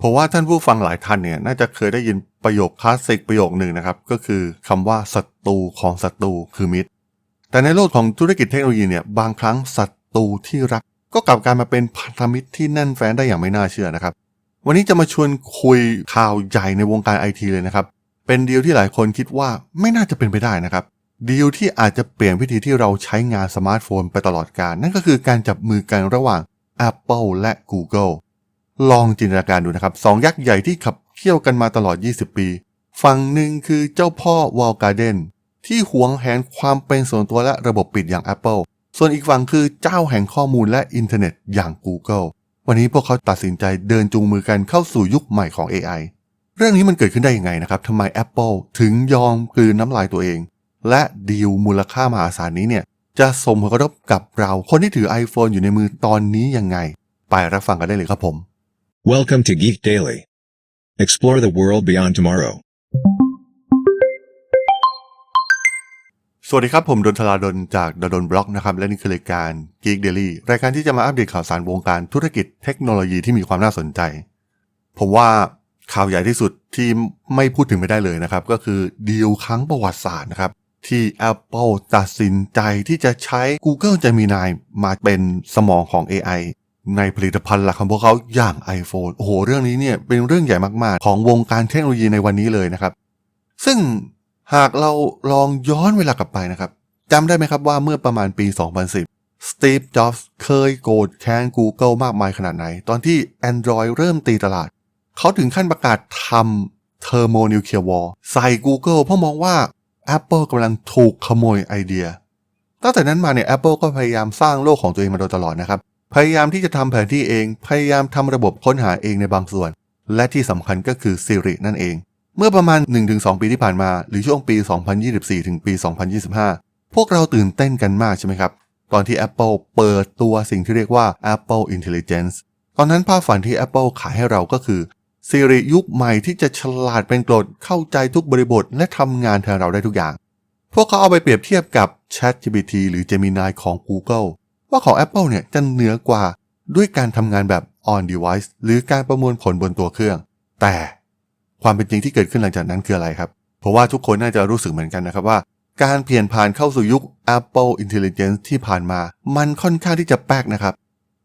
เพราะว่าท่านผู้ฟังหลายท่านเนี่ยน่าจะเคยได้ยินประโยคคลาสสิกประโยคหนึ่งนะครับ ก็คือคำว่าศัตรูของศัตรูคือมิตร แต่ในโลกของธุรกิจเทคโนโลยีเนี่ยบางครั้งศัตรูที่รัก ก็กลับกลายมาเป็นพันธมิตรที่แน่นแฟ้นได้อย่างไม่น่าเชื่อนะครับ วันนี้จะมาชวนคุยข่าวใหญ่ในวงการไอทีเลยนะครับ เป็นดีลที่หลายคนคิดว่าไม่น่าจะเป็นไปได้นะครับดีลที่อาจจะเปลี่ยนวิธีที่เราใช้งานสมาร์ทโฟนไปตลอดกาลนั่นก็คือการจับมือกันระหว่าง Apple และ Google ลองจินตนาการดูนะครับสองยักษ์ใหญ่ที่ขับเคี่ยวกันมาตลอด 20 ปี ฝั่งหนึ่งคือเจ้าพ่อ Wall Garden ที่หวงแหนความเป็นส่วนตัวและระบบปิดอย่าง Apple ส่วนอีกฝั่งคือเจ้าแห่งข้อมูลและอินเทอร์เน็ตอย่าง Google วันนี้พวกเขาตัดสินใจเดินจูงมือกันเข้าสู่ยุคใหม่ของ AI เรื่องนี้มันเกิดขึ้นได้ยังไงนะครับทำไม Apple ถึงยอมกลืนน้ำลายตัวเอง และดีลมูลค่ามหาศาลนี้เนี่ยจะส่งผลกระทบกับเราคนที่ถือ iPhone อยู่ในมือตอนนี้ยังไง ไปรับฟังกันได้เลยครับผม Welcome to Geek Daily. Explore the world beyond tomorrow. สวัสดีครับ ผมดนทลาดนจากดนบล็อกนะครับ และนี่คือรายการ Geek Daily รายการที่จะมาอัปเดตข่าวสารวงการธุรกิจเทคโนโลยีที่มีความน่าสนใจ ผมว่าข่าวใหญ่ที่สุดที่ไม่พูดถึงไม่ได้เลยนะครับ ก็คือดีลครั้งประวัติศาสตร์นะครับ ที่ Apple ตัดสินใจที่จะใช้ Google Gemini มาเป็นสมองของ AI ในผลิตภัณฑ์หลักของพวกเขาอย่าง iPhone โอ้โห เรื่องนี้เนี่ยเป็นเรื่องใหญ่มาก ๆ ของวงการเทคโนโลยีในวันนี้เลยนะครับ ซึ่งหากเราลองย้อนเวลากลับไปนะครับจำได้ไหมครับว่าเมื่อประมาณปี 2010สตีฟจ็อบส์เคยโกรธแค้น Google มากมายขนาดไหน ตอนที่ Android เริ่มตีตลาด เขาถึงขั้นประกาศทำเทอร์โมนิวเคลียร์วอลใส่ Google เพราะมองว่า Apple กำลังถูกขโมยไอเดีย ตั้งแต่นั้นมาเนี่ย Apple ก็พยายามสร้างโลกของตัวเองมาโดยตลอดนะครับ พยายามที่จะทำแผนที่เอง พยายามทำระบบค้นหาเองในบางส่วน และที่สำคัญก็คือ Siri นั่นเอง เมื่อประมาณ 1-2 ปีที่ผ่านมา หรือช่วงปี 2024 ถึงปี 2025 พวกเราตื่นเต้นกันมากใช่ไหมครับ ตอนที่ Apple เปิดตัวสิ่งที่เรียกว่า Apple Intelligence ตอนนั้นภาพฝันที่ Apple ขายให้เราก็คือ Siri ยุคใหม่ที่จะฉลาดเป็นกรดเข้าใจทุกบริบท และทำงานแทนเราได้ทุกอย่าง พวกเขาเอาไปเปรียบเทียบกับ ChatGPT หรือ Gemini ของ Google ว่าของ Apple เนี่ยจะเหนือกว่าด้วยการทำงานแบบ on device หรือการประมวลผลบนตัวเครื่อง แต่ความเป็นจริงที่เกิดขึ้นหลังจากนั้นคืออะไรครับ เพราะว่าทุกคนน่าจะรู้สึกเหมือนกันนะครับว่า การเปลี่ยนผ่านเข้าสู่ยุค Apple Intelligence ที่ผ่านมา มันค่อนข้างที่จะแป๊กนะครับ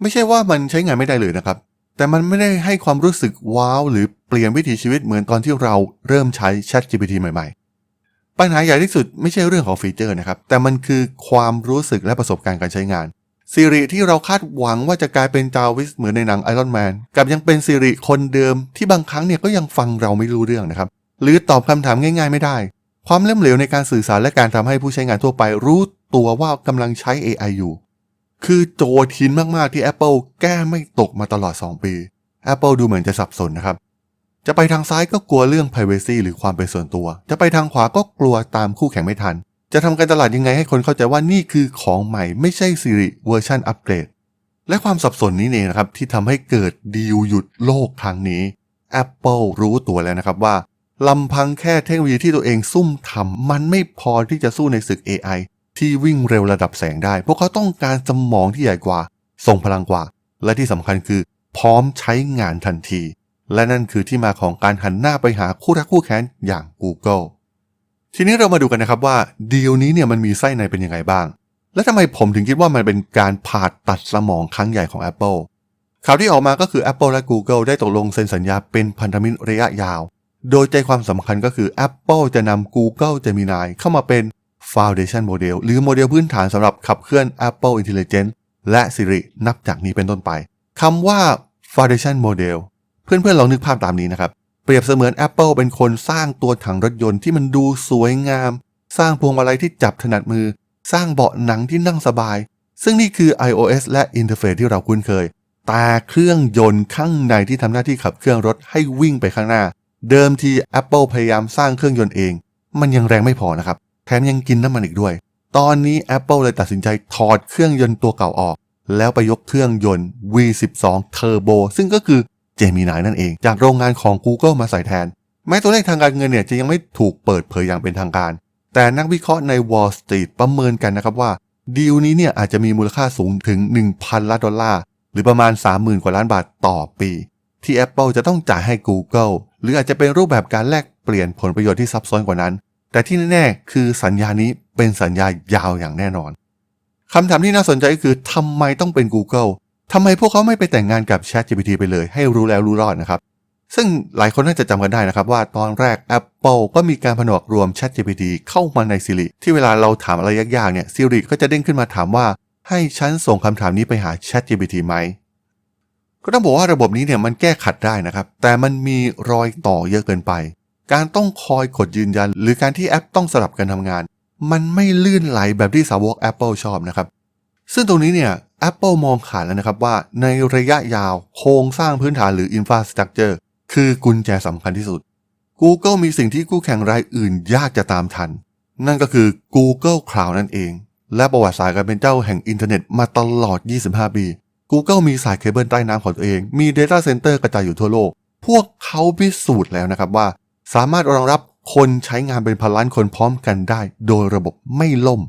ไม่ใช่ว่ามันใช้งานไม่ได้เลยนะครับ แต่มันไม่ได้ให้ความรู้สึกว้าวหรือเปลี่ยนวิถีชีวิตเหมือนตอนที่เราเริ่มใช้ ChatGPT ใหม่ ๆ ปัญหาใหญ่ที่สุดไม่ใช่เรื่องของฟีเจอร์นะครับ แต่มันคือความรู้สึกและประสบการณ์การใช้งาน ซีรีที่เราคาดหวังว่าจะกลายเป็นจาวิสเหมือนในหนังไอรอนแมนกับยังเป็นซีรีคนเดิมที่บางครั้งเนี่ยก็ยังฟังเราไม่รู้เรื่องนะครับ หรือตอบคำถามง่าย ๆ ไม่ได้ ความเล่มเหลวในการสื่อสารและการทำให้ผู้ใช้งานทั่วไปรู้ตัวว่ากำลังใช้ AI อยู่ คือโจทินมากๆที่ Apple แก้ไม่ตกมาตลอด 2 ปี Apple ดูเหมือนจะสับสนนะครับจะไปทางซ้ายก็กลัวเรื่อง Privacy หรือความเป็นส่วนตัว จะไปทางขวาก็กลัวตามคู่แข่งไม่ทัน จะทำการตลาดยังไงให้คนเข้าใจว่านี่คือของใหม่ไม่ใช่ Siri เวอร์ชันอัปเกรด และความสับสนนี้เองนะครับที่ทำให้เกิดดีลหยุดโลกครั้งนี้ Apple รู้ตัวแล้วนะครับว่าลำพังแค่เทคโนโลยีที่ตัวเองซุ่มทำมันไม่พอที่จะสู้ในศึก AI ที่วิ่งเร็วระดับแสงได้ พวกเขาต้องการสมองที่ใหญ่กว่าทรงพลังกว่า และที่สำคัญคือ พร้อมใช้งานทันที และนั่นคือที่มาของการหันหน้าไปหาคู่รักคู่แค้นอย่าง Google ทีนี้เรามาดูกันนะครับว่าดีลนี้เนี่ยมันมีไส้ในเป็นยังไงบ้าง และทำไมผมถึงคิดว่ามันเป็นการผ่าตัดสมองครั้งใหญ่ของ Apple ข่าวที่ออกมาก็คือ Apple และ Google ได้ตกลงเซ็นสัญญาเป็นพันธมิตรระยะยาว โดยใจความสำคัญก็คือ Apple จะนำ Google Gemini เข้ามาเป็น Foundation Model หรือโมเดลพื้นฐานสำหรับขับเคลื่อน Apple Intelligence และ Siri นับจากนี้เป็นต้นไปคำว่า Foundation Model เพื่อนๆลองนึกภาพตามนี้นะครับ เปรียบเสมือน Apple เป็นคนสร้างตัวถังรถยนต์ที่มันดูสวยงาม สร้างพวงมาลัยที่จับถนัดมือ สร้างเบาะหนังที่นั่งสบาย ซึ่งนี่คือ iOS และอินเทอร์เฟซที่เราคุ้นเคย แต่เครื่องยนต์ข้างในที่ทำหน้าที่ขับเครื่องรถให้วิ่งไปข้างหน้า เดิมที Apple พยายามสร้างเครื่องยนต์เอง มันยังแรงไม่พอนะครับ แถมยังกินน้ำมันอีกด้วย ตอนนี้ Apple เลยตัดสินใจถอดเครื่องยนต์ตัวเก่าออก แล้วไปยกเครื่องยนต์ V12 Turbo ซึ่งก็คือ Gemini นั่นเอง จากโรงงานของ Google มาใส่แทน แม้ตัวเลขทางการเงินเนี่ยจะยังไม่ถูกเปิดเผยอย่างเป็นทางการ แต่นักวิเคราะห์ใน Wall Street ประเมินกันนะครับว่าดีลนี้เนี่ยอาจจะมีมูลค่าสูงถึง 1,000 ล้านดอลลาร์ หรือประมาณ 30,000 กว่าล้านบาทต่อปี ที่ Apple จะต้องจ่ายให้ Google หรืออาจจะเป็นรูปแบบการแลกเปลี่ยนผลประโยชน์ที่ซับซ้อนกว่านั้น แต่ที่แน่ๆคือสัญญานี้เป็นสัญญายาวอย่างแน่นอนคำถามที่น่าสนใจก็คือทำไมต้องเป็น Google ทำไมพวกเขาไม่ไปแต่งงานกับ ChatGPT ไปเลย ให้รู้แล้วรู้รอดนะครับ ซึ่งหลายคนน่าจะจำกันได้นะครับว่าตอนแรก Apple ก็มีการผนวกรวม ChatGPT เข้ามาใน Siri ที่เวลาเราถามอะไรยากๆเนี่ย Siri ก็จะเด้งขึ้นมาถามว่า ให้ฉันส่งคำถามนี้ไปหา ChatGPT ไหม ก็ต้องบอกว่าระบบนี้เนี่ยมันแก้ขัดได้นะครับ แต่มันมีรอยต่อเยอะเกินไป การต้องคอยกดยืนยัน หรือการที่แอปต้องสลับกันทำงาน มันไม่ลื่นไหลแบบที่สาวก Apple ชอบนะครับ ซึ่งตรงนี้เนี่ย Apple มองขาดแล้วนะครับว่าในระยะยาวโครงสร้างพื้นฐานหรือ Infrastructure คือกุญแจสำคัญที่สุด Google มีสิ่งที่คู่แข่งรายอื่นยากจะตามทัน นั่นก็คือ Google Cloud นั่นเอง และประวัติศาสตร์การเป็นเจ้าแห่งอินเทอร์เน็ตมาตลอด 25 ปี Google มีสายเคเบิลใต้น้ำของตัวเอง มี Data Center กระจายอยู่ทั่วโลก พวกเขาพิสูจน์แล้วนะครับว่า สามารถรองรับคนใช้งานเป็นพันล้านคนพร้อมกันได้ โดยระบบไม่ล่ม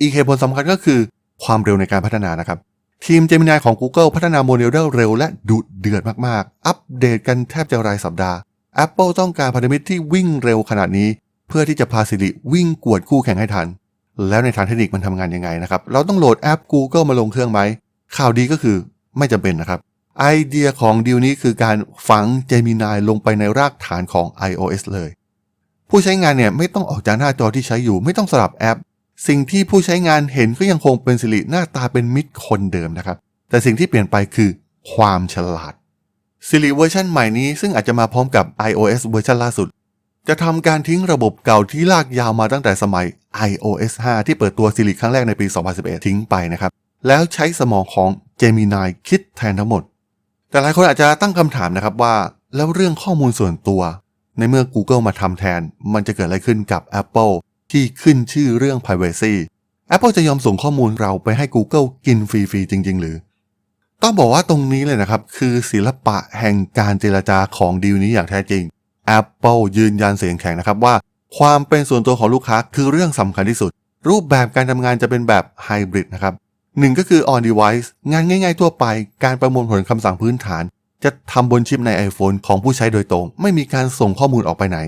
อีกเหตุผลสำคัญก็คือ ความเร็วในการพัฒนานะครับ ทีม Gemini ของ Google พัฒนาโมเดลได้เร็วและดุเดือดมากๆ อัปเดตกันแทบจะรายสัปดาห์ Apple ต้องการพันธมิตรที่วิ่งเร็วขนาดนี้ เพื่อที่จะพาสิริวิ่งกวดคู่แข่งให้ทัน แล้วในทางเทคนิคมันทำงานยังไงนะครับ เราต้องโหลดแอป Google มาลงเครื่องไหม ข่าวดีก็คือไม่จำเป็นนะครับ ไอเดียของดีลนี้คือการฝัง Gemini ลงไปในรากฐานของ iOS เลย ผู้ใช้งานเนี่ยไม่ต้องออกจากหน้าจอที่ใช้อยู่ ไม่ต้องสลับแอป สิ่งที่ผู้ใช้งานเห็นก็ยังคงเป็นสิริหน้าตาเป็นมิตรคนเดิมนะครับ แต่สิ่งที่เปลี่ยนไปคือความฉลาด Siri เวอร์ชันใหม่นี้ซึ่งอาจจะมาพร้อมกับ iOS เวอร์ชันล่าสุด จะทำการทิ้งระบบเก่าที่ลากยาวมาตั้งแต่สมัย iOS 5 ที่เปิดตัว Siri ครั้งแรกในปี 2011 ทิ้งไปนะครับ แล้วใช้สมองของ Gemini คิดแทนทั้งหมด แต่หลายคนอาจจะตั้งคำถามนะครับว่า แล้วเรื่องข้อมูลส่วนตัว ในเมื่อ Google มาทำแทน มันจะเกิดอะไรขึ้นกับ Apple ที่ขึ้นชื่อเรื่อง Privacy Apple จะยอมส่งข้อมูลเราไปให้ Google กินฟรีๆจริง ๆ หรือ ต้องบอกว่าตรงนี้เลยนะครับ คือศิลปะแห่งการเจรจาของดีลนี้อย่างแท้จริง Apple ยืนยันเสียงแข็งนะครับว่า ความเป็นส่วนตัวของลูกค้าคือเรื่องสำคัญที่สุด รูปแบบการทำงานจะเป็นแบบไฮบริดนะครับหนึ่งก็คือ on device งานง่าย ๆ ทั่วไป การประมวลผลคำสั่งพื้นฐาน จะทำบนชิปใน iPhone ของผู้ใช้โดยตรง ไม่มีการส่งข้อมูลออกไปไหน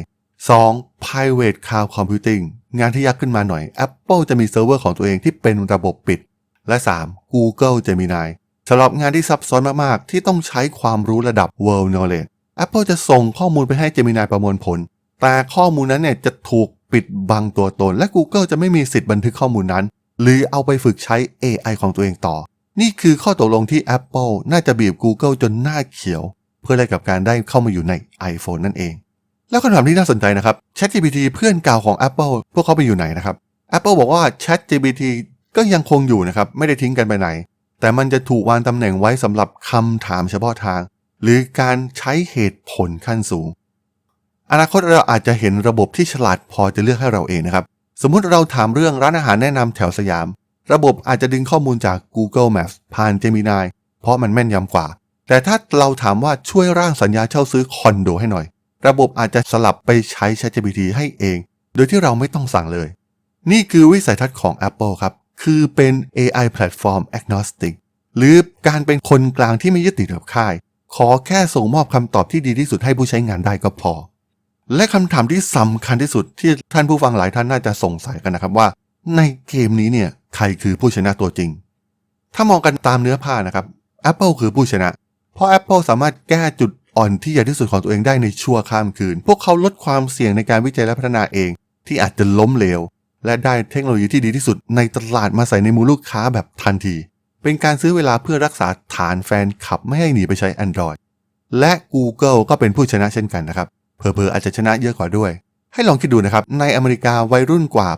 2. private cloud computing งานที่ยากขึ้นมาหน่อย Apple จะมีเซิร์ฟเวอร์ของตัวเองที่เป็นระบบปิด และ 3. Google Gemini สำหรับงานที่ซับซ้อนมาก ๆ ที่ต้องใช้ความรู้ระดับ world knowledge Apple จะส่งข้อมูลไปให้ Gemini ประมวลผล แต่ข้อมูลนั้นเนี่ยจะถูกปิดบังตัวตน และ Google จะไม่มีสิทธิ์บันทึกข้อมูลนั้น หรือเอาไปฝึกใช้ AI ของตัวเองต่อ นี่คือข้อตกลงที่ Apple น่าจะบีบ Google จนหน้าเขียว เพื่อแลกกับการได้เข้ามาอยู่ใน iPhone นั่นเอง แล้วคำถามที่น่าสนใจนะครับ ChatGPT เพื่อนเก่าของ Apple พวกเขาไปอยู่ไหนนะครับ Apple บอกว่า ChatGPT ก็ยังคงอยู่นะครับ ไม่ได้ทิ้งกันไปไหน แต่มันจะถูกวางตำแหน่งไว้สำหรับคำถามเฉพาะทาง หรือการใช้เหตุผลขั้นสูง อนาคตเราอาจจะเห็นระบบที่ฉลาดพอจะเลือกให้เราเองนะครับ สมมุติเราถามเรื่องร้านอาหารแนะนำแถวสยาม ระบบอาจจะดึงข้อมูลจาก Google Maps ผ่าน Gemini เพราะมันแม่นยำกว่า แต่ถ้าเราถามว่าช่วยร่างสัญญาเช่าซื้อคอนโดให้หน่อย ระบบอาจจะสลับไปใช้ ChatGPT ให้เอง โดยที่เราไม่ต้องสั่งเลย นี่คือวิสัยทัศน์ของ Apple ครับ คือเป็น AI Platform Agnostic หรือการเป็นคนกลางที่ไม่ยึดติดกับค่าย ขอแค่ส่งมอบคำตอบที่ดีที่สุดให้ผู้ใช้งานได้ก็พอ และคำถามที่สำคัญที่สุดที่ท่านผู้ฟังหลายท่านน่าจะสงสัยกันนะครับว่า ในเกมนี้เนี่ยใครคือผู้ชนะตัวจริง ถ้ามองกันตามเนื้อผ้านะครับ Apple คือผู้ชนะ เพราะ Apple สามารถแก้จุด อ่อนที่ใหญ่ที่สุดของตัวเองได้ในชั่วข้ามคืน พวกเขาลดความเสี่ยงในการวิจัยและพัฒนาเอง ที่อาจจะล้มเหลว และได้เทคโนโลยีที่ดีที่สุดในตลาดมาใส่ในมือลูกค้าแบบทันที เป็นการซื้อเวลาเพื่อรักษาฐานแฟนคลับไม่ให้หนีไปใช้ Android และ Google ก็เป็นผู้ชนะเช่นกันนะครับเพอเพอๆอาจจะชนะเยอะกว่าด้วย ให้ลองคิดดูนะครับ ในอเมริกาวัยรุ่นกว่า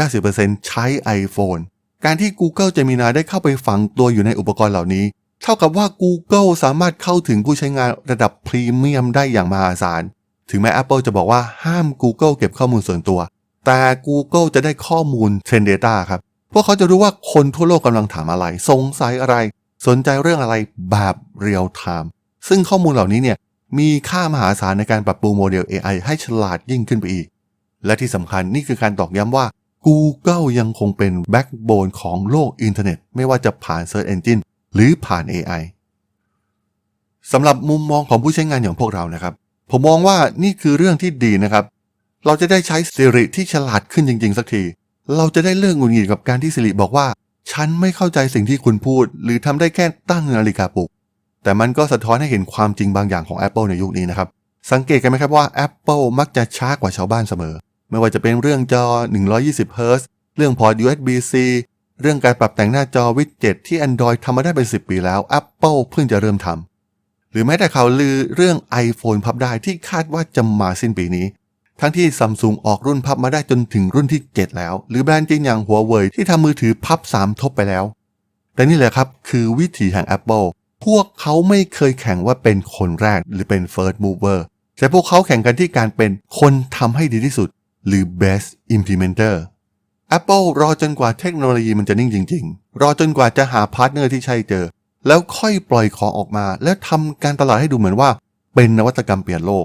80-90%ใช้ iPhone การที่ Google Gemini ได้เข้าไปฝังตัวอยู่ในอุปกรณ์เหล่านี้ ท่ากับว่า Google สามารถเข้าถึงผู้ใช้งานระดับพรีเมียมได้อย่างมหาศาล ถึงแม้ Apple จะบอกว่าห้าม Google เก็บข้อมูลส่วนตัว แต่ Google จะได้ข้อมูล Trend Data ครับ พวกเขาจะรู้ว่าคนทั่วโลกกำลังถามอะไร สงสัยอะไร สนใจเรื่องอะไรแบบเรียลไทม์ซึ่งข้อมูลเหล่านี้เนี่ยมีค่ามหาศาลในการปรับปรุงโมเดล AI ให้ฉลาดยิ่งขึ้นไปอีก และที่สำคัญนี่คือการตอกย้ำว่า Google ยังคงเป็นแบ็กโบนของโลกอินเทอร์เน็ต ไม่ว่าจะผ่าน Search Engine หรือผ่าน AI สำหรับมุมมองของผู้ใช้งานอย่างพวกเรานะครับ ผมมองว่านี่คือเรื่องที่ดีนะครับ เราจะได้ใช้สิริที่ฉลาดขึ้นจริง ๆ สักที เราจะได้เลิกหงุดหงิดกับการที่สิริบอกว่า ฉันไม่เข้าใจสิ่งที่คุณพูด หรือทำได้แค่ตั้งนาฬิกาปลุก แต่มันก็สะท้อนให้เห็นความจริงบางอย่างของ Apple ในยุคนี้นะครับ สังเกตกันไหมครับว่า Apple มักจะช้ากว่าชาวบ้านเสมอ ไม่ว่าจะเป็นเรื่องจอ120 h z เรื่องพอร์ต USB-C เรื่องการปรับแต่งหน้าจอวิดเจ็ตที่ Android ทำมาได้เป็น 10 ปีแล้ว Apple เพิ่งจะเริ่มทำหรือแม้แต่ข่าวลือเรื่อง iPhone พับได้ที่คาดว่าจะมาสิ้นปีนี้ ทั้งที่ซัมซุงออกรุ่นพับมาได้จนถึงรุ่นที่ 7 แล้ว หรือแบรนด์จีนอย่างหัวเว่ยที่ทำมือถือพับ 3 ทบไปแล้ว แต่นี่แหละครับคือวิถีแห่ง Apple พวกเขาไม่เคยแข่งว่าเป็นคนแรกหรือเป็น first mover แต่พวกเขาแข่งกันที่การเป็นคนทำให้ดีที่สุดหรือ best implementer Apple รอจนกว่าเทคโนโลยีมันจะนิ่งจริง ๆ รอจนกว่าจะหาพาร์ทเนอร์ที่ใช่เจอ แล้วค่อยปล่อยของออกมา แล้วทำการตลาดให้ดูเหมือนว่าเป็นนวัตกรรมเปลี่ยนโลก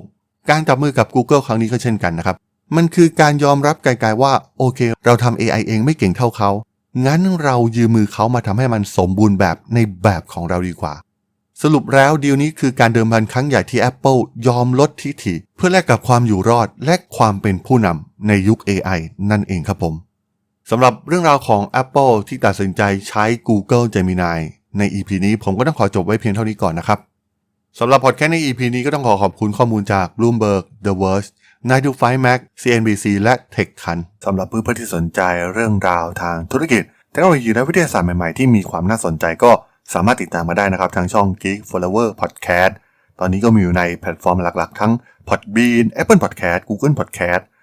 การจับมือกับ Google ครั้งนี้ก็เช่นกันนะครับ มันคือการยอมรับไกลๆว่าโอเค เราทำ AI เองไม่เก่งเท่าเขา งั้นเรายืมมือเขามาทำให้มันสมบูรณ์แบบในแบบของเราดีกว่า สรุปแล้วดีลนี้คือการเดิมพันครั้งใหญ่ที่ Apple ยอมลดทิฐิ เพื่อแลกกับความอยู่รอดและความเป็นผู้นำในยุค AI นั่นเองครับผม สำหรับเรื่องราวของ Apple ที่ตัดสินใจใช้ Google Gemini ใน EP นี้ผมก็ต้องขอจบไว้เพียงเท่านี้ก่อนนะครับสำหรับพอดแคสต์ใน EP นี้ก็ต้องขอขอบคุณข้อมูลจาก Bloomberg, The Verge, 9to5 Mac, CNBC และ TechCrunch สำหรับเพื่อนๆที่สนใจเรื่องราวทางธุรกิจเทคโนโลยีและวิทยาศาสตร์ใหม่ๆ ที่มีความน่าสนใจก็สามารถติดตามมาได้นะครับ ทางช่อง Geek Flower Podcast ตอนนี้ก็มีอยู่ในแพลตฟอร์มหลักๆ ทั้ง Podbean, Apple Podcast, Google Podcast,